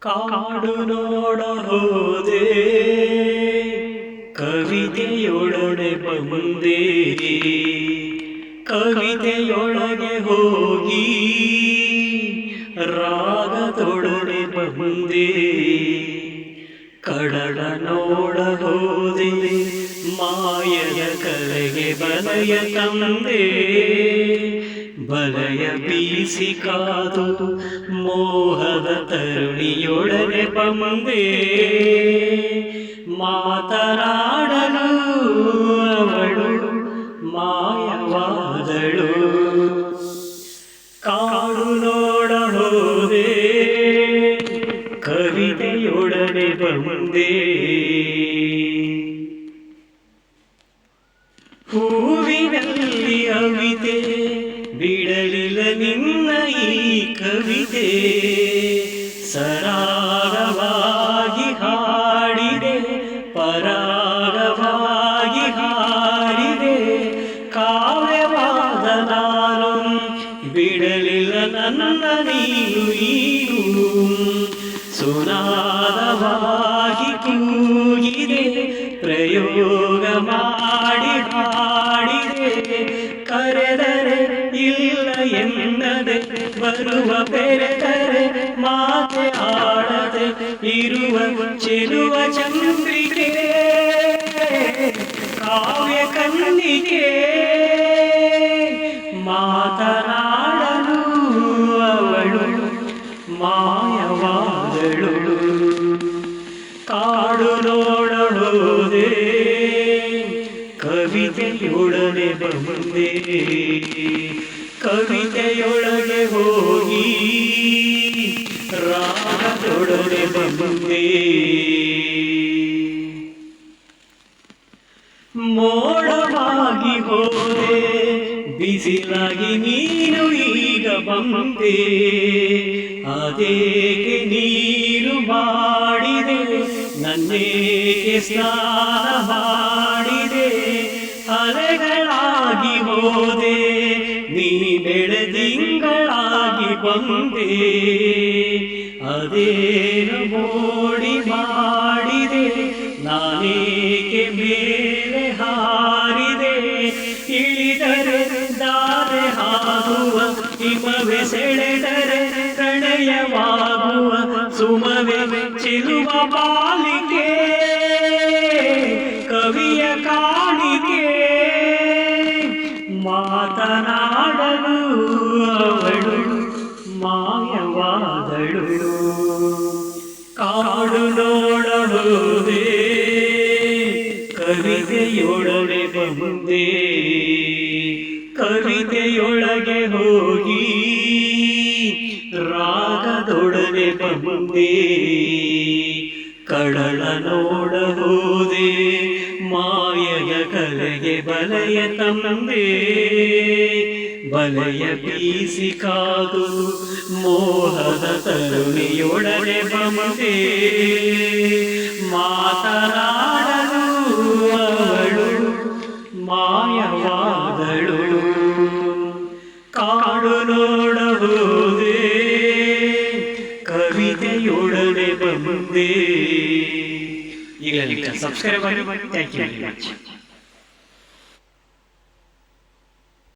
ಕಾಡು ನೋಡೋದೆ ಕವಿತೆಯೊಳಗೆ ಬಂದೆ. ಕವಿತೆಯೊಳಗೆ ಹೋಗಿ ರಾಗದೊಡನೆ ಬಂದೆ. ಕಡಲ ನೋಡ ಹೋದೆ, ಮಾಯದ ಕಲೆಗೆ ಬಲಯ ತಂದೆ. ಬಲಯ ಬೀಸಿ ಕಾದು ಮೋಹದ ತರುಣಿಯೊಡನೆ ಬಂದೆ ಮಾತನಾಡಲು ಅವಳು ಮಾಯವಾದಳು. ಕಾಡು ನೋಡ ಕವಿತೆಯೊಡನೆ ಬಂದೆ. ಹೂವಿನಲ್ಲಿ ಕವಿತೆ ಸರಾಗವಾಗಿ ಹಾಡಿದೆ ಪರಾಗವಾಗಿ ಹಾಡಿದೆ. ಕಾವ್ಯವಾದ ನಾನು ಬಿಡಲಿಲ್ಲ ನನ್ನ ನೀನು ಈನು ಸುನಾದವಾಗಿ ಕೂಗಿದೆ ಪ್ರಯೋಗ ಮಾಡಿ ಹಾಡಿದೆ ಕರೆದರೆ ಇಲ್ಲ ಎನ್ನದೆ ಬರುವ ಬೆರೆದರೆ ಮಾತೆ ಆಡದೆ ಇರುವ ಚೆಲುವ ಚಂದ್ರಿಕೆ ಕವಿತೆಯೊಡನೆ ಬಂದೆ. ಕವಿತೆಯೊಳಗೆ ಹೋಗಿ ರಾಗದೊಡನೆ ಬಂದೆ. ಮೋಡವಾಗಿ ಹೋದೆ, ಬಿಸಿಲಾಗಿ ನೀನು ಈಗ ಬಂದೆ. ಅದೇಕೆ ನೀರು ಮಾಡಿದೆ ನನ್ನೇ ಸ್ನಾನ ಮಾಡಿದೆ? ಅಲೆಗಳಾಗಿ ಹೋದೆ ನೀ ಬೆಳೆದಿಂಗಳಾಗಿ ಬಂದೆ ಅದೇನು ಮೋಡಿ ಮಾಡಿದೆ ನಾನೇಕೆ ಮೇಲೆ ಹಾರಿದೆ ಇಳಿದರೆ ದಾರೆ ಹಾಗುವ ಹಿಮವೆ ಸೆಳೆದರೆ ಪ್ರಣಯವಾಗುವ ಸುಮವೆ ಚಿಲುವ ಬಾಲಿಕೆ ಅವಳು ಮಾಯವಾದಳು ಕಾಡು ನೋಡಬಹುದೇ ಕವಿತೆಯೊಳಗೆ ಬಂದೆ ಕವಿತೆಯೊಳಗೆ ಹೋಗಿ ರಾಗದೊಡನೆ ಬಂದೆ ಕಡಲ ನೋಡ ಹೋದೆ ಮಾಯಯ ಕಲೆಗೆ ಬಲಯ ತಂದೆ ಬಲಯ ಬೀಸಿ ಕಾದು ಮೋಹದ ತರುಣಿಯೊಡನೆ ಬಂದೆ ಮಾತನಾಡಲು ಅವಳು, ಮಾಯವಾದಳು. ಕಾಡು ನೋಡಬಹುದೇ, ಕವಿತೆಯೊಡನೆ ಬಂದೆ ಈಗ subscribe thank you very much